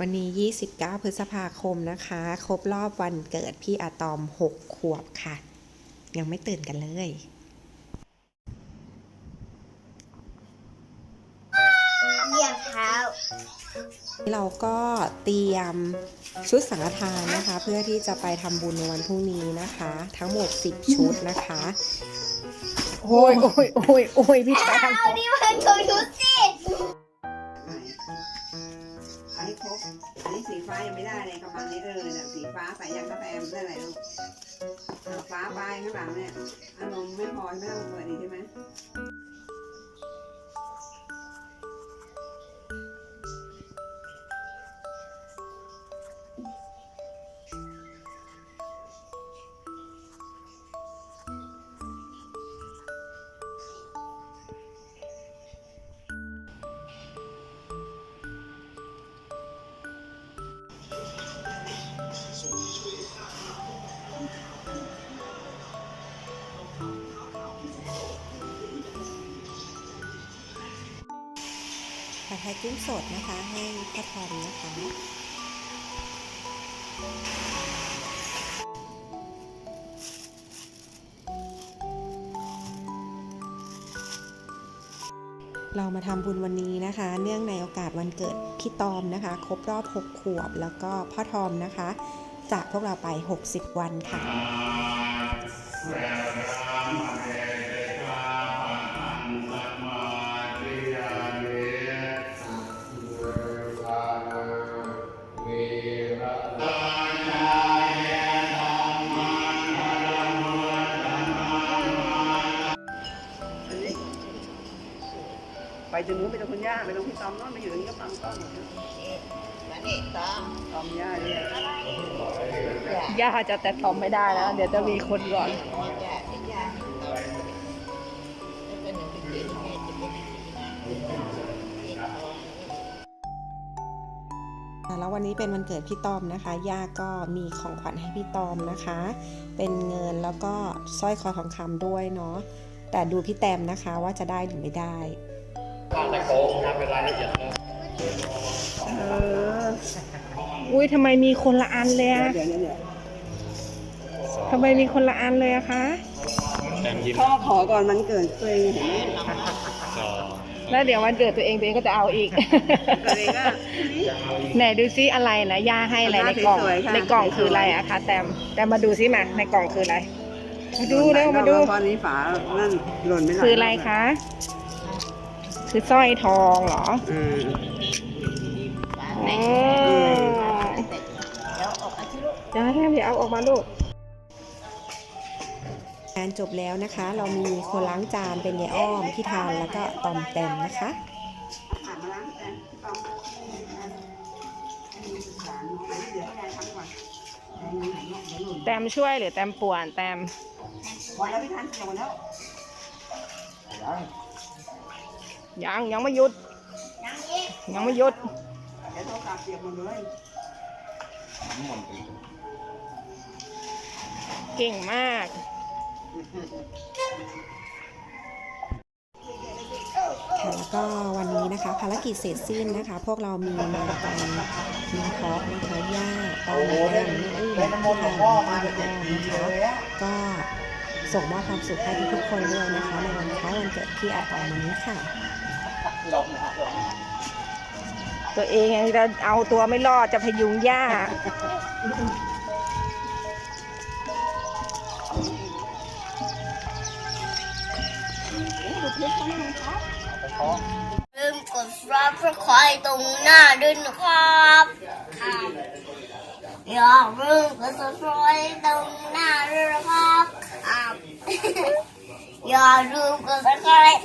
วันนี้ 29 พฤษภาคมนะคะ ครบรอบวันเกิดพี่อะตอม 6 ขวบค่ะ ยังไม่ตื่นกันเลยเหยียบเท้า เราก็เตรียมชุดสังฆทานนะคะ เพื่อที่จะไปทำบุญในวันพรุ่งนี้นะคะ ทั้งหมด 10 ชุดนะคะ โอ้ยโอ้ยโอ้ยโอ้ยพี่แต้มเอานี่มันตัวยุสิ อันนี้สีฟ้ายังไม่ได้เลยกำลังนี้เออเนี่ยสีฟ้าใส่ยังกาแฟมได้อะไรลูกเอาฟ้าไปข้างหลังเนี่ยอารมณ์ไม่พอไม่ต้องเปิดดีใช่ไหม ผัดไทยกุ้งสดนะคะ ให้พ่อทอมนะคะเรามาทำบุญวันนี้นะคะ เนื่องในโอกาสวันเกิดพี่ตอมนะคะ ครบรอบ 6 ขวบ แล้วก็พ่อทอมนะคะ จากพวกเราไป 60 วันค่ะ ไปจนนู้นไปตรงคุณย่าไปตรงพี่ตอมโน้นไปอยู่ตรงนี้ก็ฟังต้อมหมดนะตอมย่าเนี่ยย่าจะแต่ทอมไม่ได้แล้ว เดี๋ยวจะมีคนก่อนแล้ววันนี้เป็นวันเกิดพี่ตอมนะคะ ย่าก็มีของขวัญให้พี่ตอมนะคะ เป็นเงินแล้วก็สร้อยคอทองคำด้วยเนาะ แต่ดูพี่แตมนะคะว่าจะได้หรือไม่ได้ เออ อุ้ยทำไมมีคนละอันเลยอะเดี๋ยวเดี๋ยวเดี๋ยวทำไมมีคนละอันเลยอะคะพ่อขอก่อนมันเกิดตัวเองเห็นไหมแล้วเดี๋ยววันเกิดตัวเองตัวเองก็จะเอาอีก ตัวเองก็ ไหนดูซิอะไรนะย่าให้อะไรในกล่อง สวยๆค่ะ ในกล่องคืออะไรอะคะแตมแต่มาดูซิมาในกล่องคืออะไร มาดูเร็วมาดู ตอนนี้ฝานั่นหล่นไปหลายคืออะไรคะ คือสร้อยทองเหรออืมอ๋อเดี๋ยวแทมอย่าเอาออกมาลูกงานจบแล้วนะคะ เรามีคนล้างจานเป็นยายอ้อมพี่ทานแล้วก็ตอมแตมนะคะผ่านมาล้างแต่พี่ตอมให้มีศึกษาหนูไปเดี๋ยวให้ยายทำก่อนยายมีไหนเนี่ยเดี๋ยวหล่นแตมช่วยหรือแตมป่วนแตมหมดแล้วพี่ทันเกี่ยวหมดแล้ว ยังยังไม่หยุด ยังไม่หยุด เดี๋ยวโทรศัพท์เสียบหมดเลยเก่งมาก ค่ะแล้วก็วันนี้นะคะ ภารกิจเสร็จสิ้นนะคะ พวกเรามีมากันมีทอปนะคะย่าตอมแตมแม่อื้อพี่ทานแล้วก็ยายอ้อมนะคะก็ส่งมอบความสุขให้ทุกๆคนด้วยนะคะ ในวันคล้ายวันเกิดพี่อาตอมวันนี้ค่ะ ตัวเองจะเอาตัวไม่รอดจะพยุงย่าลืมกดซับสไครต์ตรงหน้าด้วยนะครับ อย่าลืมกดซับสไครต์ตรงหน้าด้วยนะครับครับอย่าลืมกดซับสไครต์